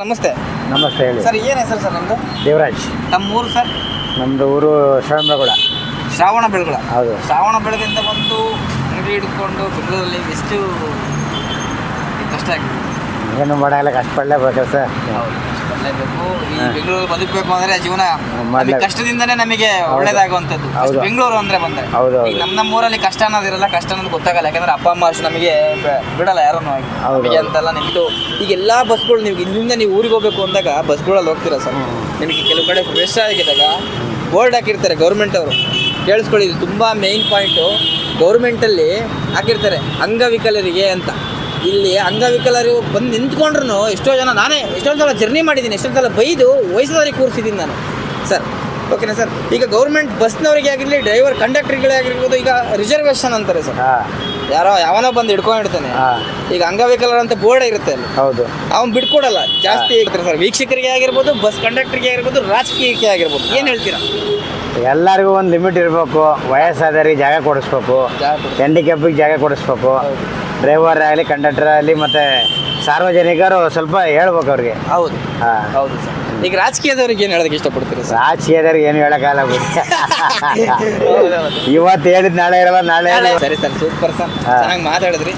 ನಮಸ್ತೆ. ನಮಸ್ತೆ ಹೇಳಿ. ಸರ್ ಏನು ಹೆಸರು ಸರ್ ನಮ್ಮದು ದೇವರಾಜ್. ನಮ್ಮ ಊರು ಸರ್? ನಮ್ಮದು ಊರು ಶ್ರವಣಬೆಳಗೊಳ. ಶ್ರಾವಣ ಬೆಳಗುಳ. ಹೌದು. ಶ್ರಾವಣ ಬೆಳದಿಂದ ಬಂದು ಅಂಗಡಿ ಹಿಡ್ಕೊಂಡು ಬೆಂಗಳೂರಲ್ಲಿ ಎಷ್ಟು ಕಷ್ಟ ಆಗಿದೆ? ಏನು ಮಾಡಲ್ಲ ಕಷ್ಟಪಡಲೇಬೇಕು ಸರ್. ಈ ಬೆಂಗಳೂರು ಬದುಕಬೇಕು ಅಂದ್ರೆ ಜೀವನ ನಮಗೆ ಕಷ್ಟದಿಂದನೇ ನಮಗೆ ಒಳ್ಳೇದಾಗುವಂಥದ್ದು. ಬೆಂಗಳೂರು ಅಂದ್ರೆ ಬಂದ್ರೆ. ಹೌದು. ಈಗ ನಮ್ಮ ನಮ್ಮ ಊರಲ್ಲಿ ಕಷ್ಟ ಅನ್ನೋದಿರಲ್ಲ ಕಷ್ಟ ಅನ್ನೋದು ಗೊತ್ತಾಗಲ್ಲ. ಯಾಕಂದ್ರೆ ಅಪ್ಪ ಅಮ್ಮ ಅಷ್ಟು ನಮಗೆ ಬಿಡಲ್ಲ ಯಾರನ್ನು ನಮಗೆ. ಅಂತೆಲ್ಲ ನಿಮ್ಮದು ಈಗ ಎಲ್ಲಾ ಬಸ್ಗಳು ನೀವು ಇಲ್ಲಿಂದ ನೀವು ಊರಿಗೆ ಹೋಗ್ಬೇಕು ಅಂದಾಗ ಬಸ್ಗಳಲ್ಲಿ ಹೋಗ್ತೀರಾ ಸರ್? ನಿಮಗೆ ಕೆಲವು ಕಡೆ ಫ್ರೆಶ್ ಆಗಿದ್ದಾಗ ಬೋರ್ಡ್ ಹಾಕಿರ್ತಾರೆ ಗೌರ್ಮೆಂಟ್ ಅವರು. ಕೇಳಿಸ್ಕೊಳ್ಳಿ ಇದು ತುಂಬ ಮೇಯ್ನ್ ಪಾಯಿಂಟು ಗೌರ್ಮೆಂಟಲ್ಲಿ ಹಾಕಿರ್ತಾರೆ ಅಂಗವಿಕಲರಿಗೆ ಅಂತ. ಇಲ್ಲಿ ಅಂಗವಿಕಲರು ಬಂದು ನಿಂತ್ಕೊಂಡ್ರು ಎಷ್ಟೋ ಜನ ನಾನೇ ಎಷ್ಟೊಂದು ಸಲ ಜರ್ನಿ ಮಾಡಿದ್ದೀನಿ ಎಷ್ಟೊಂದು ಸಲ ಬೈದು ವಯಸ್ಸದವರಿಗೆ ಕೂರಿಸಿದ್ದೀನಿ ನಾನು. ಸರ್ ಓಕೆನಾ ಸರ್? ಈಗ ಗೌರ್ಮೆಂಟ್ ಬಸ್ನವರಿಗೆ ಆಗಿರಲಿ ಡ್ರೈವರ್ ಕಂಡಕ್ಟರ್ಗಳೇ ಆಗಿರ್ಬೋದು ಈಗ ರಿಸರ್ವೇಶನ್ ಅಂತಾರೆ ಸರ್. ಯಾರೋ ಯಾವನೋ ಬಂದು ಹಿಡ್ಕೊಂಡಿರ್ತಾನೆ. ಈಗ ಅಂಗವಿಕಲರ ಅಂತ ಬೋರ್ಡ್ ಇರುತ್ತೆ ಅಲ್ಲಿ. ಹೌದು. ಅವ್ನು ಬಿಟ್ಕೊಡಲ್ಲ ಜಾಸ್ತಿ ಸರ್. ವೀಕ್ಷಕರಿಗೆ ಆಗಿರ್ಬೋದು ಬಸ್ ಕಂಡಕ್ಟರ್ಗೆ ಆಗಿರ್ಬೋದು ರಾಜಕೀಯಕ್ಕೆ ಆಗಿರ್ಬೋದು. ಏನು ಹೇಳ್ತೀರಾ? ಎಲ್ಲರಿಗೂ ಒಂದು ಲಿಮಿಟ್ ಇರಬೇಕು. ವಯಸ್ಸಾದವರಿಗೆ ಜಾಗ ಕೊಡಿಸ್ಬೇಕು. ಹ್ಯಾಂಡಿಕ್ಯಾಪಿಗೆ ಜಾಗ ಕೊಡಿಸ್ಬೇಕು. ಡ್ರೈವರ್ ಆಗಲಿ ಕಂಡಕ್ಟರ್ ಆಗಲಿ ಮತ್ತು ಸಾರ್ವಜನಿಕರು ಸ್ವಲ್ಪ ಹೇಳ್ಬೇಕು ಅವ್ರಿಗೆ. ಹೌದು. ಹಾಂ. ಹೌದು ಸರ್. ಈಗ ರಾಜಕೀಯದವ್ರಿಗೆ ಏನು ಹೇಳೋದಕ್ಕೆ ಇಷ್ಟಪಡ್ತೀರಿ ಸರ್? ರಾಜಕೀಯದವ್ರಿಗೆ ಏನು ಹೇಳೋಕ್ಕಾಗಲ್ಲ ಬಿಡಿ. ಇವತ್ತು ಹೇಳಿದ್ ನಾಳೆ ಇರಲ್ಲ ನಾಳೆ ಸರಿ ಸರ್ ಸೂಪರ್ ಸರ್. ಹಾ. ಚೆನ್ನಾಗಿ ಮಾತಾಡಿದ್ರಿ.